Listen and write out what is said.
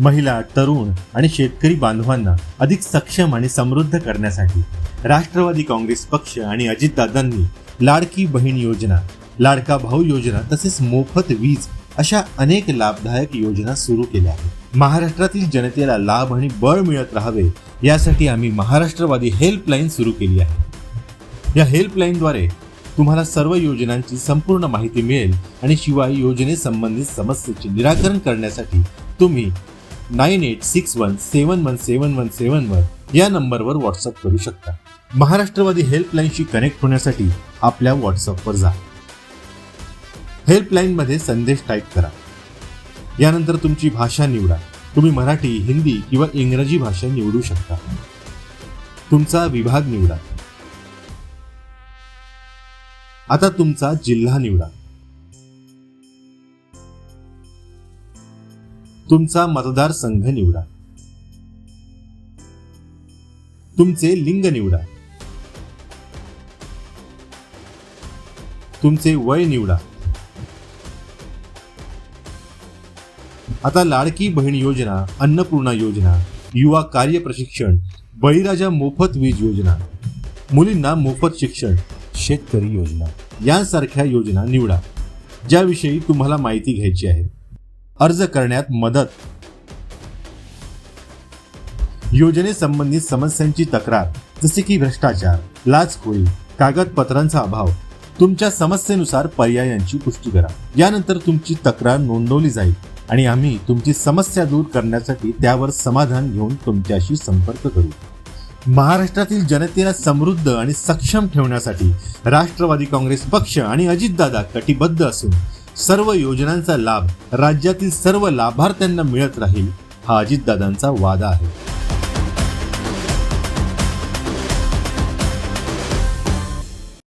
महिला तरुण आणि शेतकरी बांधवांना अधिक सक्षम आणि समृद्ध करण्यासाठी राष्ट्रवादी काँग्रेस पक्ष आणि अजितदादांनी लाडकी बहीण योजना लाडका भाऊ योजना तसेच मोफत वीज अशा अनेक लाभदायक योजना सुरू केल्या आहेत. महाराष्ट्रातील जनतेला लाभ आणि बळ मिळत राहावे यासाठी आम्ही महाराष्ट्रवादी हेल्पलाईन सुरू केली आहे. या हेल्पलाईनद्वारे तुम्हाला सर्व योजनांची संपूर्ण माहिती मिळेल आणि शिवाय योजनेसंबंधित समस्येचे निराकरण करण्यासाठी तुम्ही nine eight six one seven one seven one seven one या नंबरवर व्हॉट्सअप करू शकता. महाराष्ट्रवादी हेल्पलाईनशी कनेक्ट होण्यासाठी आपल्या व्हॉट्सअपवर जा. हेल्पलाईनमध्ये संदेश टाईप करा. यानंतर तुमची भाषा निवडा. तुम्ही मराठी हिंदी किंवा इंग्रजी भाषा निवडू शकता. तुमचा विभाग निवडा. आता तुमचा जिल्हा निवडा. तुमचा मतदारसंघ निवडा. तुमचे लिंग निवडा. तुमचे वय निवडा. आता लाडकी बहीण योजना अन्नपूर्णा योजना युवा कार्य प्रशिक्षण बळीराजा मोफत वीज योजना मुलींना मोफत शिक्षण शेतकरी योजना यांसारख्या योजना निवडा. ज्याविषयी तुम्हाला माहिती घ्यायची आहे. अर्ज करण्यात मदत. योजनेसंबंधित समस्यांची तक्रार जसे की भ्रष्टाचार लाचखोरी कागदपत्रांचा अभाव. तुमच्या समस्येनुसार पर्यायांची पुष्टी करा. यानंतर तुमची तक्रार नोंदवली जाईल आणि आम्ही तुमची समस्या दूर करण्यासाठी त्यावर समाधान घेऊन तुमच्याशी संपर्क करू. महाराष्ट्रातील जनतेला समृद्ध आणि सक्षम ठेवण्यासाठी राष्ट्रवादी काँग्रेस पक्ष आणि अजितदादा कटिबद्ध असून सर्व योजनांचा लाभ राज्यातील सर्व लाभार्थ्यांना मिळत राहील हा अजितदादांचा वादा आहे.